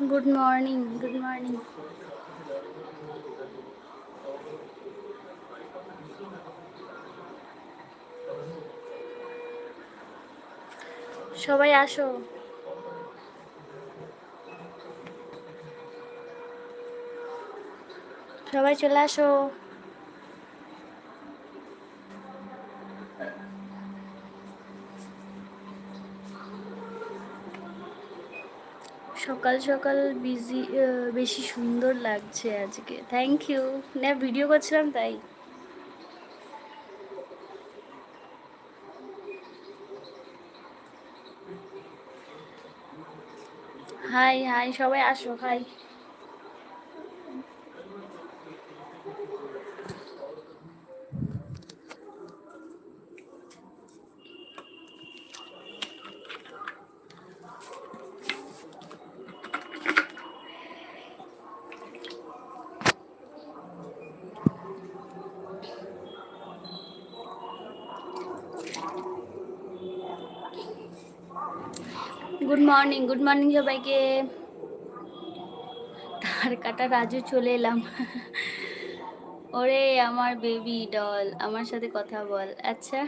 Good morning good morning সবাই আসো। সবাই চলে আসো। সকাল সকাল বিজি বেশি সুন্দর লাগছে আজকে। থ্যাংক ইউ না ভিডিও করছিলাম তাই। হাই হাই সবাই আসো hi good morning good morning সবাইকে। তার কাটা রাজু চলে এলাম। ওরে, আমার বেবি ডল আমার সাথে কথা বল। আচ্ছা।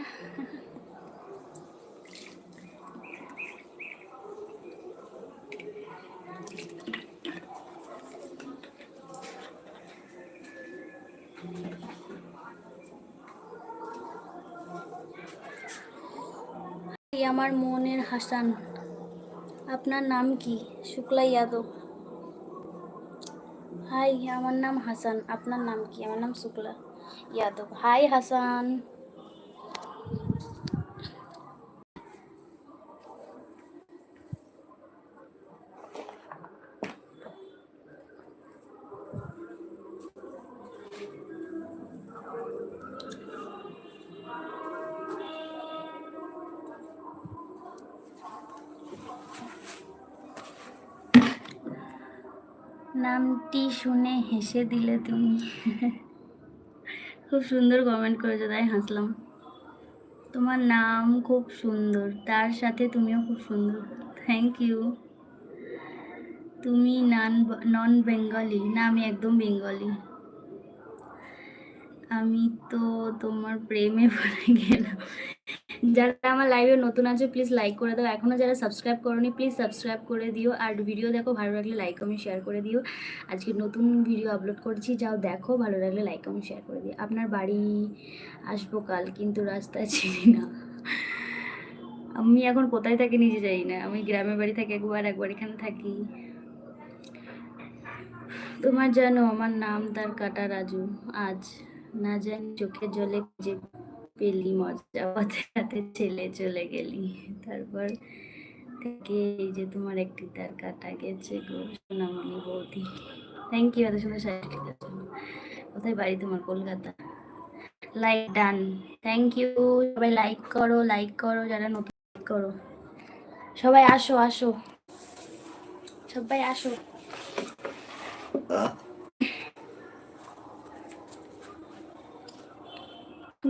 আমার মনের হাসান। আপনার নাম কি শুক্লা যাদব হাই আমার নাম হাসান আপনার নাম কি আমার নাম শুক্লা যাদব হাই হাসান নামটি শুনে হেসে দিলে তুমি। খুব সুন্দর কমেন্ট করেছ, তাই হাসলাম। তোমার নাম খুব সুন্দর, তার সাথে তুমিও খুব সুন্দর। থ্যাংক ইউ তুমি নান নন বেঙ্গলি না, আমি একদম বেঙ্গলি আমি তো তোমার প্রেমে পড়ে গেলাম। যারা আমার লাইভে নতুন আছে প্লিজ লাইক করে দাও। এখনও যারা সাবস্ক্রাইব করোনি প্লিজ সাবস্ক্রাইব করে দিও। আর ভিডিও দেখো, ভালো লাগলে লাইক কমেন্ট শেয়ার করে দিও। আজকে নতুন ভিডিও আপলোড করছি, যাও দেখো, ভালো লাগলে লাইক কমেন্ট শেয়ার করে দিও। আপনার বাড়ি আসব কাল, কিন্তু রাস্তা চিনি না। আমি এখন কোথায় থাকি নিজে যাই না। আমি গ্রামের বাড়ি থাকি, একবার একবার এখানে থাকি। তোমার জানো, আমার নাম তার কাটা রাজু। আজ না জানি চোখের জলে যে পেলি, মজা পথে হাতে ছেলে চলে গেলি। তারপর থেকে এই যে তোমার একটি তার কাটা গেছে গো, সোনামণি বৌদি। থ্যাংক ইউ এত সুন্দর সাজা কোথায় বাড়ি তোমার? Kolkata. Like done thank you সবাই লাইক করো লাইক করো, যারা নতুন like করো। সবাই আসো আসো। সবাই আসো।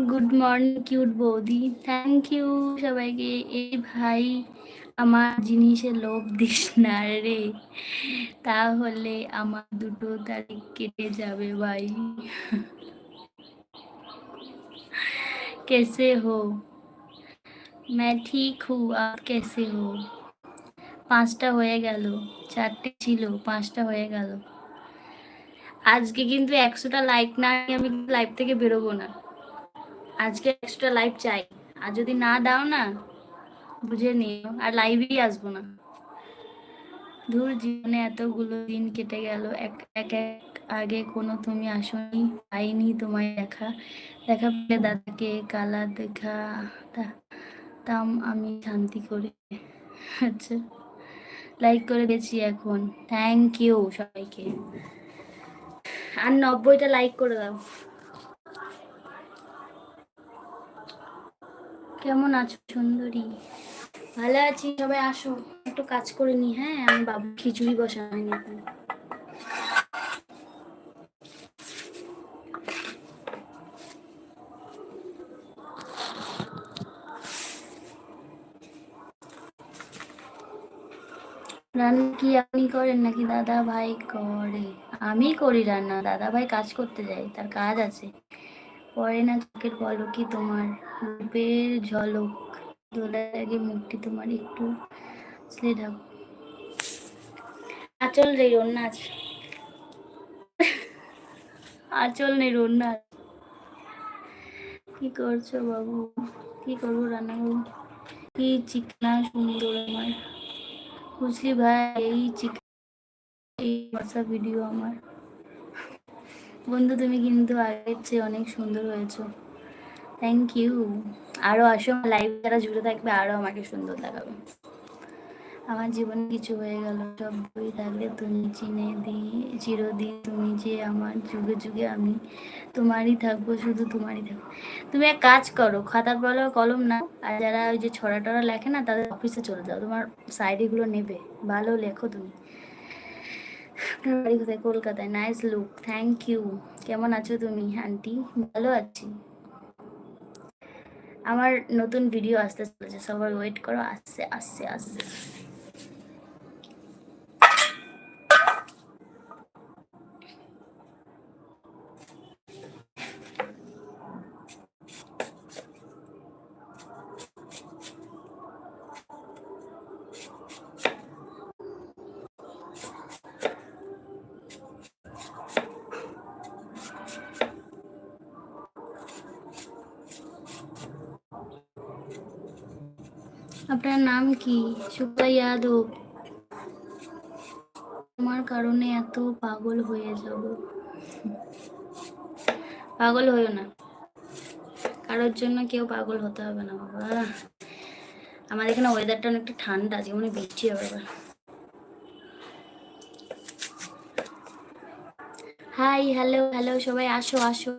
গুড মর্নিং কিউট বৌদি থ্যাংক ইউ সবাইকে এই ভাই আমার জিনিসে লোভ দিস না রে তাহলে আমার দুটো তারিখ কেটে যাবে ভাই कैसे हो मैं ठीक हूँ आप कैसे हो পাঁচটা হয়ে গেল চারটে ছিল পাঁচটা হয়ে গেল আজকে কিন্তু একশোটা লাইক না নিয়ে আমি লাইভ থেকে বেরোবো না আজকে একশোটা লাইভ চাই। আর যদি না দাও না, বুঝে নিও। আর লাইভেই আসব না। দূর জীবনে এতগুলো দিন কেটে গেল। এক এক এক আগে কোনো তুমি আসনি, পাইনি তোমায় দেখা। দেখা পেলে দাদাকে, কালা দেখা তাম আমি শান্তি করে। আচ্ছা। লাইক করে দিয়েছি এখন। থ্যাংক ইউ সবাইকে। আর নব্বইটা লাইক করে দাও। কেমন আছো সুন্দরী? ভালো আছি, সবাই আসো, একটু কাজ করে নি হ্যাঁ? আমি বাবু খিচুড়ি বসা হয়নি রান্না কি আপনি করেন নাকি দাদা ভাই করে? আমি করি রান্না, দাদা ভাই কাজ করতে যাই তার কাজ আছে। পরে না চোখের পলকি তোমার রূপের ঝলক? দোলার আগে মুখটি তোমার একটু ছেড়ে থাকো আচল রে রন্না আচল নেই আছে। কি করছ বাবু? কি করব রান্না করব কি চিকনা সুন্দর আমার। বুঝলি ভাই, এই চিকন এই ভিডিও আমার। বন্ধু, তুমি কিন্তু আগের চেয়ে অনেক সুন্দর হয়েছো। থ্যাংক ইউ আরও আসো লাইভ যারা জুড়ে থাকবে আরও আমাকে সুন্দর লাগাবে আমার জীবনে কিছু হয়ে গেল, সব বই থাকলে তুমি চিনে দিয়ে, চিরদিন তুমি যে আমার যুগে যুগে আমি তোমারই থাকব, শুধু তোমারই থাকব। তুমি এক কাজ করো খাতা কলম কলম না আর যারা ওই যে ছড়া টড়া লেখে না, তাদের অফিসে চলে যাও। তোমার সাইডেগুলো নেবে, ভালো লেখো তুমি। বাড়ি কোথায়? কলকাতায়। নাইস লুক থ্যাংক ইউ কেমন আছো তুমি আন্টি ভালো আছি। আমার নতুন ভিডিও আসতে চলেছে, সবাই ওয়েট করো, আসছে আসছে আসছে। আপনার নাম কি? সুপ্রা যাদব। তোমার কারণে এত পাগল হয়ে যাব। পাগল হইও না। কারোর জন্য কেউ পাগল হতে হবে না, বাবা। আমাদের এখানে ওয়েদারটা অনেকটা ঠান্ডা, যেমন বৃষ্টি হবে। এবার হাই হ্যালো হ্যালো সবাই আসো আসো।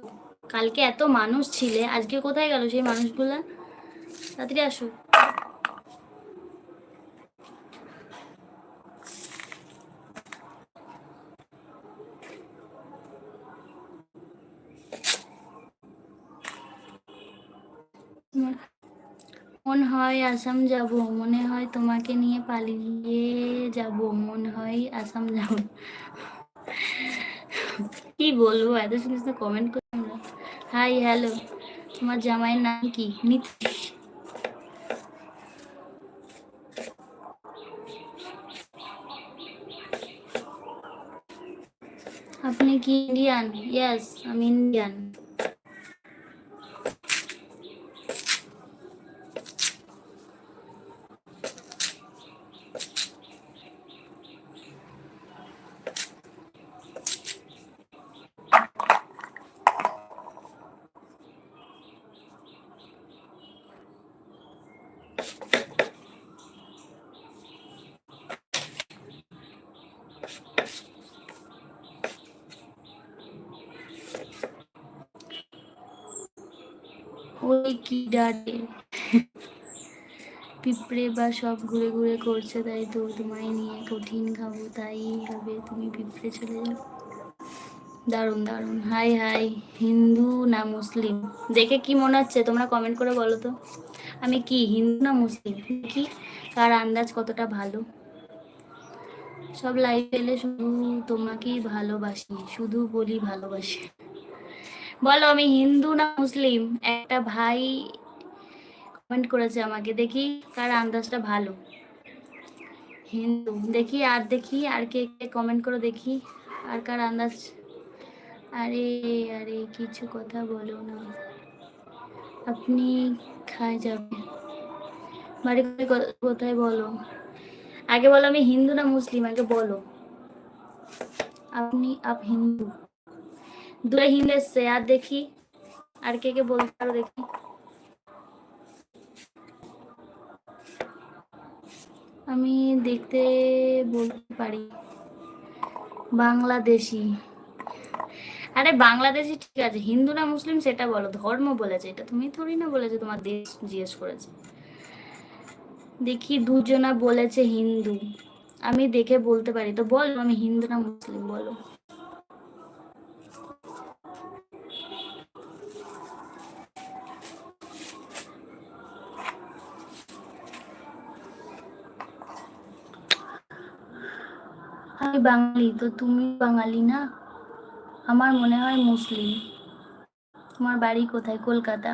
কালকে এত মানুষ ছিলে, আজকে কোথায় গেল সেই মানুষগুলা? তাড়াতাড়ি আসো। মন হয় আসাম যাব, মনে হয় তোমাকে নিয়ে পালিয়ে যাব, মন হয় আসাম যাব। কি বলব, এত সুন্দর সুন্দর কমেন্ট করে হাই হ্যালো তোমার জামাইয়ের নাম কি? নীতিশ। আপনি কি ইন্ডিয়ান ইয়েস আমি ইন্ডিয়ান ওই কি ডাটে পিঁপড়ে বা সব ঘুরে ঘুরে করছে, তাই তো তোমায় নিয়ে কঠিন খাব, তাই হবে তুমি পিঁপড়ে চলে যাও দারুণ দারুণ। হাই হাই, হিন্দু না মুসলিম? দেখে কি মনে হচ্ছে? তোমরা কমেন্ট করে বলো তো। আমি কি, হিন্দু না মুসলিম? কি? কার আন্দাজ কতটা ভালো? সব লাইভ এলে শুধু তোমাকেই ভালোবাসি, শুধু বলি ভালোবাসি। বলো, আমি হিন্দু না মুসলিম? একটা ভাই কমেন্ট করেছে আমাকে, দেখি কার আন্দাজটা ভালো। হিন্দু, দেখি আর দেখি, আর কে কে কমেন্ট করে দেখি, আর কার আন্দাজ। আরে আরে, কিছু কথা বলো না। আপনি খায় যাবেন। বাড়ি কোথায় বলো? আগে বলো, আমি হিন্দু না মুসলিম? আগে বলো। আপনি আপ, হিন্দু। দূরে এসছে আর দেখি, আর কে কে বলতে পারো দেখি। আমি দেখতে বলতে পারি, বাংলাদেশি। আরে বাংলাদেশি ঠিক আছে, হিন্দু না মুসলিম সেটা বলো, ধর্ম বলেছে, এটা তুমি থোড়ি না বলেছে তোমার দেশ জিজ্ঞেস করেছে। দেখি দুজনা বলেছে হিন্দু, আমি দেখে বলতে পারি, তো বলো আমি হিন্দু না মুসলিম, বলো। আমি বাঙালি, তো তুমি বাঙালি না? আমার মনে হয় মুসলিম। তোমার বাড়ি কোথায়? কলকাতা।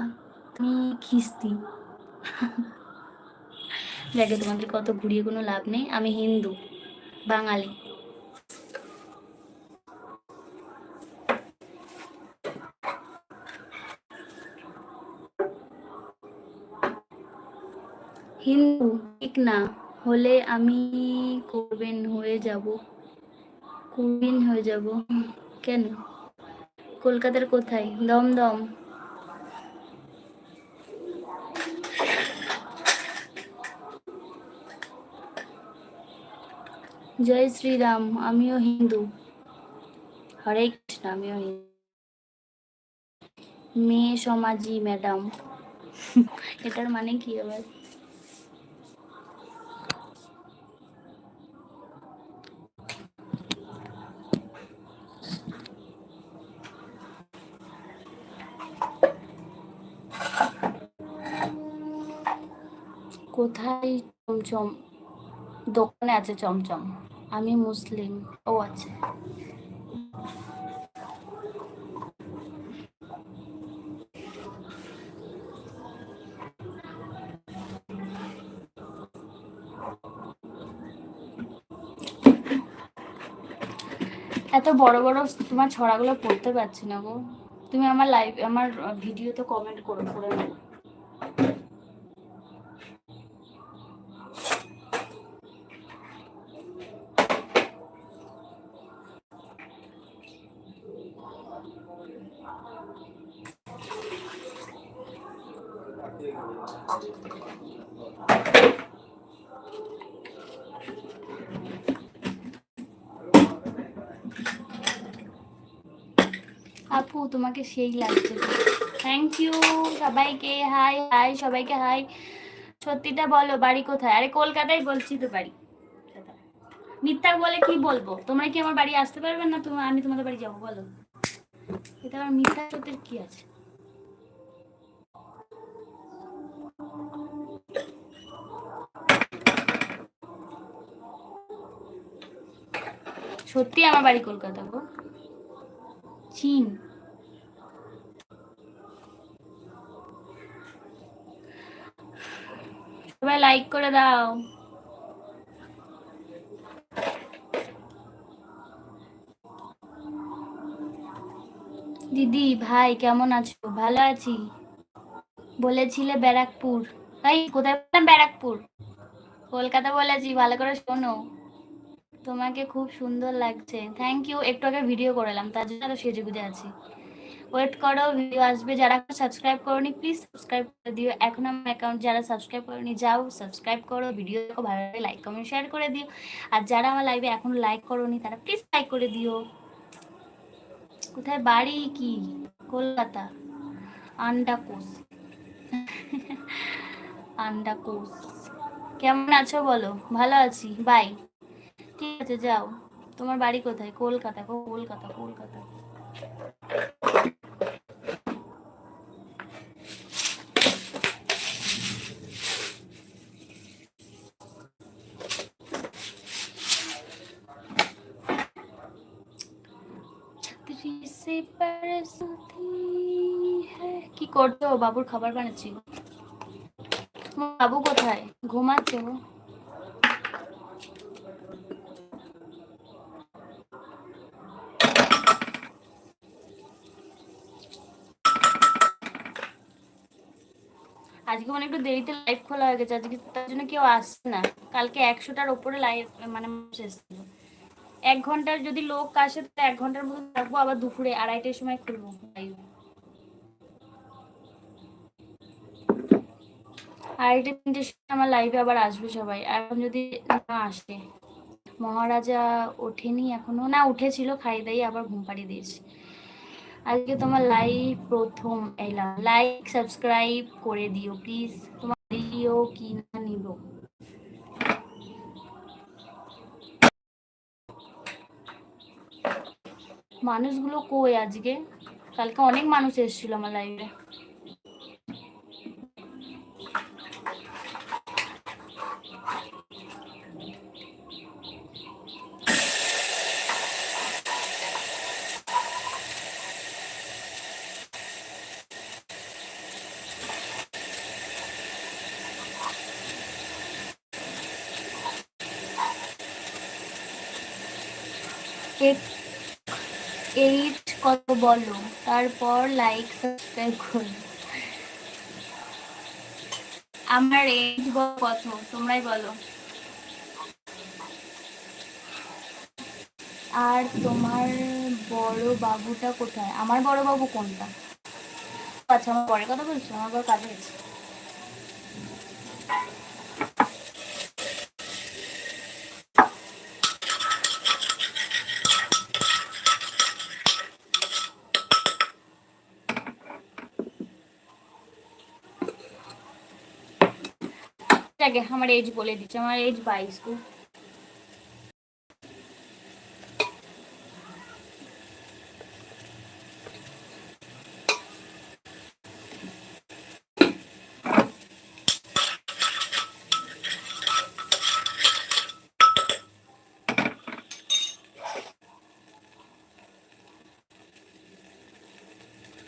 তুমি খিস্তি দেখে, তোমাদের কত ঘুরিয়ে কোনো লাভ নেই। আমি হিন্দু, বাঙালি। হিন্দু, ঠিক না। হলে আমি করবেন, হয়ে যাব। কুবিন হয়ে যাব। কেন? কলকাতার কোথায়? দমদম। জয় শ্রীরাম, আমিও হিন্দু। হরে কৃষ্ণ, আমিও হিন্দু। মেয়ে সমাজি, ম্যাডাম। এটার মানে কি আবার? কোথায় চমচম? দোকানে আছে চমচম। আমি মুসলিম। ও আচ্ছা। এত বড় বড় তোমার ছড়াগুলো পড়তে পারছি না গো। তুমি আমার লাইভ আমার ভিডিওতে কমেন্ট করো, পড়ে নেব আপু, তোমাকে সেই লাগছে। থ্যাংক ইউ সবাইকে হাই হাই সবাইকে হাই সত্যিটা বলো, বাড়ি কোথায়? আরে, কলকাতায় বলছি তো বাড়ি। মিথ্যা বলে কি বলব? তোমরা কি আমার বাড়ি আসতে পারবে না? তুমি আমি তোমাদের বাড়ি যাব, বলো। এটা আমার মিথ্যা সত্যের কি আছে? সত্যি আমার বাড়ি কলকাতা গো। চীন। সবাই লাইক করে দাও। দিদি, ভাই, কেমন আছো? ভালো আছি। বলেছিলে ব্যারাকপুর। তাই কোথায় বললাম ব্যারাকপুর? কলকাতা বলেছি, ভালো করে শোনো। তোমাকে খুব সুন্দর লাগছে। থ্যাংক ইউ একটু আগে ভিডিও করলাম, তার জন্য তো সেজে গুজে আছি। ওয়েট করো ভিডিও আসবে। যারা সাবস্ক্রাইব করনি প্লিজ সাবস্ক্রাইব করে দিও। এখন আমার অ্যাকাউন্ট যারা সাবস্ক্রাইব করনি, যাও সাবস্ক্রাইব করো। ভিডিও দেখো, ভালো লাগে লাইক কমেন্ট শেয়ার করে দিও। আর যারা আমার লাইভে এখনও লাইক করোনি, তারা প্লিজ লাইক করে দিও। কোথায় বাড়ি কি? কলকাতা। আন্ডাকোষ আন্ডাকোষ কেমন আছো বলো? ভালো আছি। বাই ঠিক আছে, যাও। তোমার বাড়ি কোথায়? কলকাতা কলকাতা কলকাতা। কি করছ? বাবুর খাবার বানাচ্ছি। বাবু কোথায়? ঘুমাচ্ছে আজকে মানে একটু দেরিতে লাইভ খোলা হয়ে গেছে, আজকে তার জন্য কেউ আসছে না। কালকে একশোটার ওপরে লাইভ মানে এসেছিল। এক ঘণ্টার যদি লোক আসে তো এক ঘণ্টার মতো থাকব, আবার দুপুরে আড়াইটার সময় খুলবো। লাইভ আড়াইটে, তিনটের সময় আমার লাইভে আবার আসবে সবাই। এখন যদি না আসে, মহারাজা ওঠেনি এখনও। না, উঠেছিল খাই দাই আবার ঘুম পাড়িয়ে দিয়েছি। আজকে তোমার লাইভ প্রথম এলাম। লাইক সাবস্ক্রাইব করে দিও প্লিজ তোমার ভিডিও কি না নিব। মানুষগুলো কই আজকে? কালকে অনেক মানুষ এসেছিল আমার লাইভে এক এইট কত বলো, তারপর লাইক সাবস্ক্রাইব করো। আমার এজ কত, তোমরাই বলো। আর তোমার বড় বাবুটা কোথায়? আমার বড় বাবু কোনটা? আচ্ছা আমার পরে কথা বলছো, আমার বড় কাজে গেছে। আগে আমার এজ বলে দিচ্ছে আমার এজ বাইশ গো।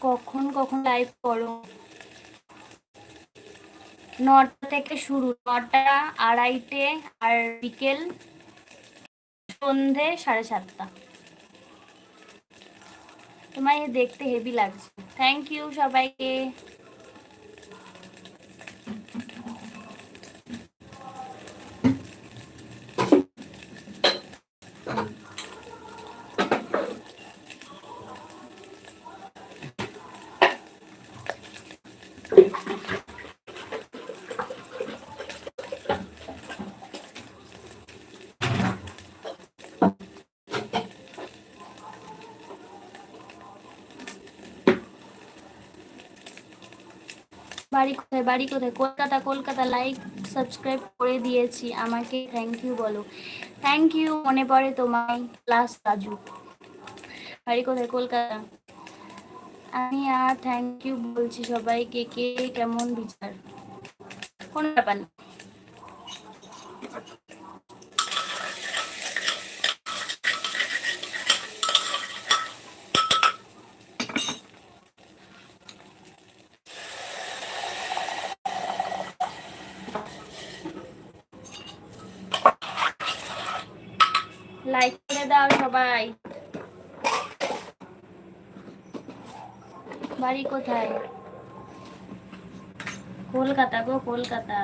কখন কখন লাইভ করো? নটা থেকে শুরু, নটা আড়াইটে আর বিকেল সন্ধে সাড়ে সাতটা। তোমায় দেখতে হেভি লাগছে। থ্যাংক ইউ সবাইকে। বাড়ি কোথায় বাড়ি কোথায়? কলকাতা কলকাতা লাইক সাবস্ক্রাইব করে দিয়েছি। আমাকে থ্যাংক ইউ বলো। থ্যাংক ইউ মনে পড়ে তোমায় ক্লাস রাজু। বাড়ি কোথায়? কলকাতা। আমি আর থ্যাংক ইউ বলছি সবাইকে। কে কেমন বিচার? কোনো ব্যাপার না লাইক করে দাও সবাই। বাড়ি কোথায়? কলকাতা গো কলকাতা।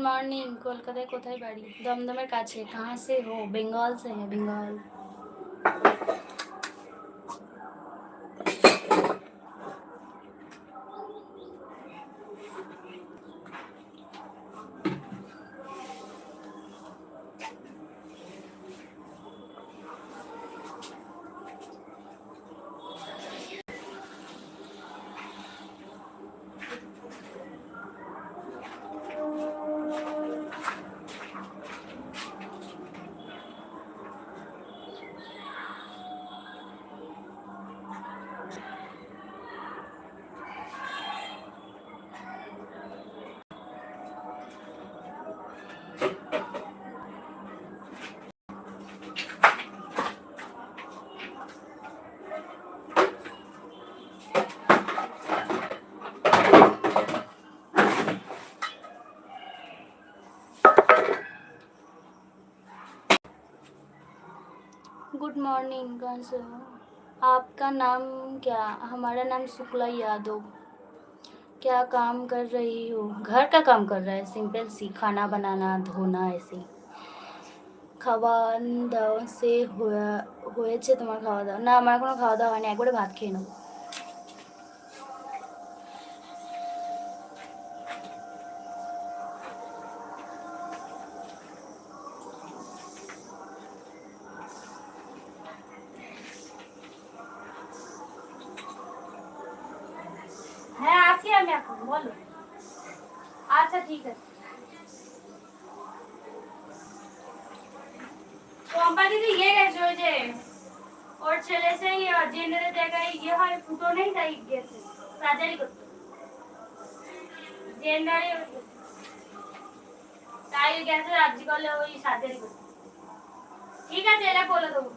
गुड मॉर्निंग कोलकाता कोथाई बाड़ी दमदमे का कहाँ से हो बंगाल से है बंगाल मॉर्निंग कहाँ से हो आपका नाम क्या हमारा नाम शुक्ला यादव क्या काम कर रही हो घर का काम कर रहा है सिंपल सी खाना बनाना धोना ऐसे খাওয়া দাওয়া সে হয়ে- হয়েছে তোমার খাওয়া দাওয়া না আমার কোনো খাওয়া দাওয়া হয়নি একবারে ভাত খেয়ে নেবো আমি এখন, বলো। আচ্ছা ঠিক আছে। পম্পা ইয়ে গেছে, ওই যে ওর ছেলে সেই জেন্ডারের জায়গায় ইয়ে হয়, ফুটো নেই, তাই গেছে। সার্জারি করতে। জেন্ডারে তাই গেছে রাজ্যি করলে ওই সার্জারি করতে। ঠিক আছে এটা বলে দেবো।